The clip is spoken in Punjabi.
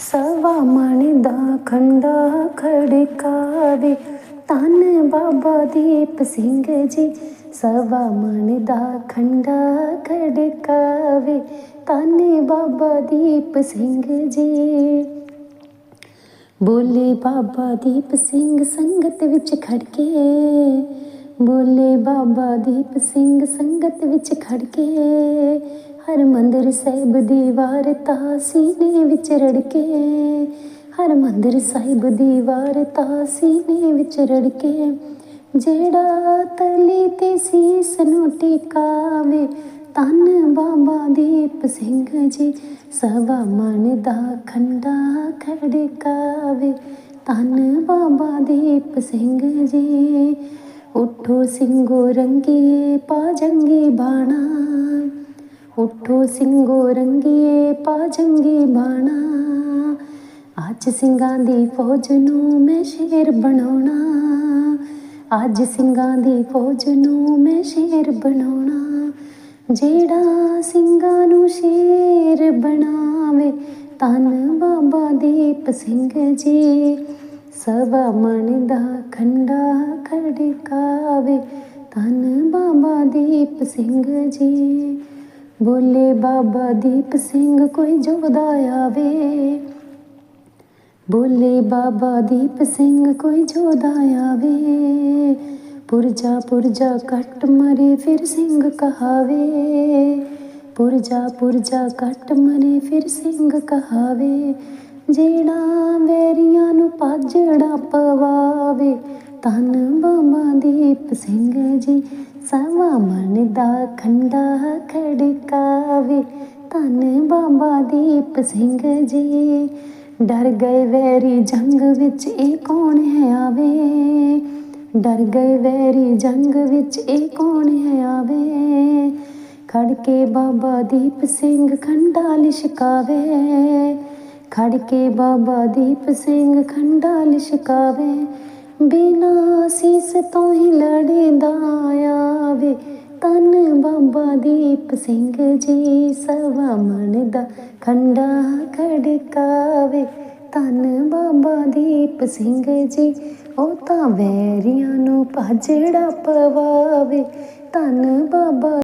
ਸਵਾ ਮਣ ਦਾ ਖੰਡਾ ਖੜਕਾਵੇ ਤਨ ਬਾਬਾ ਦੀਪ ਸਿੰਘ ਜੀ, ਸਵਾ ਮਣ ਦਾ ਖੰਡਾ ਖੜਕਾਵੇ ਤਨ ਬਾਬਾ ਦੀਪ ਸਿੰਘ ਜੀ। ਬੋਲੇ ਬਾਬਾ ਦੀਪ ਸਿੰਘ ਸੰਗਤ ਵਿੱਚ ਖੜ ਕੇ ਬੋਲੇ ਬਾਬਾ ਦੀਪ ਸਿੰਘ ਸੰਗਤ ਵਿੱਚ ਖੜ ਕੇ ਹਰਮੰਦਰ ਸਾਹਿਬ ਦੀ ਵਾਰਤਾ ਸੀਨੇ ਵਿੱਚ ਰੜ ਕੇ ਹਰ ਸਾਹਿਬ ਦੀ ਵਾਰਤਾ ਸੀਨੇ ਵਿੱਚ ਰੜ ਕੇ ਜਿਹੜਾ ਤਲੀ ਤੇ ਸੀਸ ਨੂੰ ਟਿਕਾਵੇ ਤਨ ਬਾਬਾ ਦੀਪ ਸਿੰਘ ਜੀ। ਸਵਾ ਮਨ ਦਾ ਖੰਡਾ ਖੜਕਾਵੇ ਤਨ ਬਾਬਾ ਦੀਪ ਸਿੰਘ ਜੀ। ਉਠੋ ਸਿੰਘੋ ਰੰਗੀਏ ਪਾ ਜੰਗੀ ਬਾਣਾ। ਉਠੋ ਸਿੰਘੋ ਰੰਗੀਏ ਪਾ ਜੰਗੀ ਬਾਣਾ। ਅੱਜ ਸਿੰਘਾਂ ਦੀ ਫੌਜ ਨੂੰ ਮੈਂ ਸ਼ੇਰ ਬਣਾਉਣਾ। ਅੱਜ ਸਿੰਘਾਂ ਦੀ ਫੌਜ ਨੂੰ ਮੈਂ ਸ਼ੇਰ ਬਣਾਉਣਾ। ਜਿਹੜਾ ਸਿੰਘਾਂ ਨੂੰ ਸ਼ੇਰ ਬਣਾਵੇ ਤਨ ਬਾਬਾ ਦੀਪ ਸਿੰਘ ਜੀ। ਸਵਾ ਮਨ ਦਾ ਖੰਡਾ ਖੜਕਾਵੇ ਤਨ ਬਾਬਾ ਦੀਪ ਸਿੰਘ ਜੀ। ਬੋਲੇ ਬਾਬਾ ਦੀਪ ਸਿੰਘ, ਕੋਈ ਜੋਦਾ ਆਵੇ। ਬੋਲੇ ਬਾਬਾ ਦੀਪ ਸਿੰਘ, ਕੋਈ ਜੋਦਾ ਆਵੇ। ਪੁਰਜਾ ਪੁਰਜਾ ਕੱਟ ਮਰੇ, ਫਿਰ ਸਿੰਘ ਕਹਾਵੇ। ਪੁਰਜਾ ਪੁਰਜਾ ਕੱਟ ਮਰੇ, ਫਿਰ ਸਿੰਘ ਕਹਾਵੇ। ਜਿਹੜਾ ਵੈਰੀਆਂ ਨੂੰ ਪਾਜੜਾ ਪਵਾਵੇ ਤਨ ਬਾਬਾ ਦੀਪ ਸਿੰਘ ਜੀ, ਸਵਾ ਮਨ ਦਾ ਖੰਡਾ ਖੜਕਾਵੇ। ਧੰਨ ਬਾਬਾ ਦੀਪ ਸਿੰਘ ਜੀ, ਡਰ ਗਏ ਵੈਰੀ ਜੰਗ ਵਿੱਚ ਇਹ ਕੌਣ ਹੈ ਆਵੇ? ਡਰ ਗਏ ਵੈਰੀ ਜੰਗ ਵਿੱਚ ਇਹ ਕੌਣ ਹੈ ਆਵੇ? ਖੜ ਕੇ ਬਾਬਾ ਦੀਪ ਸਿੰਘ ਖੰਡਾ ਲਿਸ਼ਕਾਵੇ। ਖੜ ਕੇ ਬਾਬਾ ਦੀਪ ਸਿੰਘ ਖੰਡਾ ਲਿਸ਼ਕਾਵੇ। ਬਿਨਾ ਸੀਸ ਤੋਂ ਹੀ ਲੜਦਾ ਆਵੇ। ਤਨ ਬਾਬਾ ਦੀਪ ਸਿੰਘ ਜੀ ਸਵਾ ਮਨ ਦਾ ਖੰਡਾ ਖੜਕਾਵੇ। ਤਨ ਬਾਬਾ ਦੀਪ ਸਿੰਘ ਜੀ, ਉਹ ਤਾਂ ਵੈਰੀਆਂ ਨੂੰ ਭਾਜੜਾ ਪਵਾਵੇ। ਤਨ ਬਾਬਾ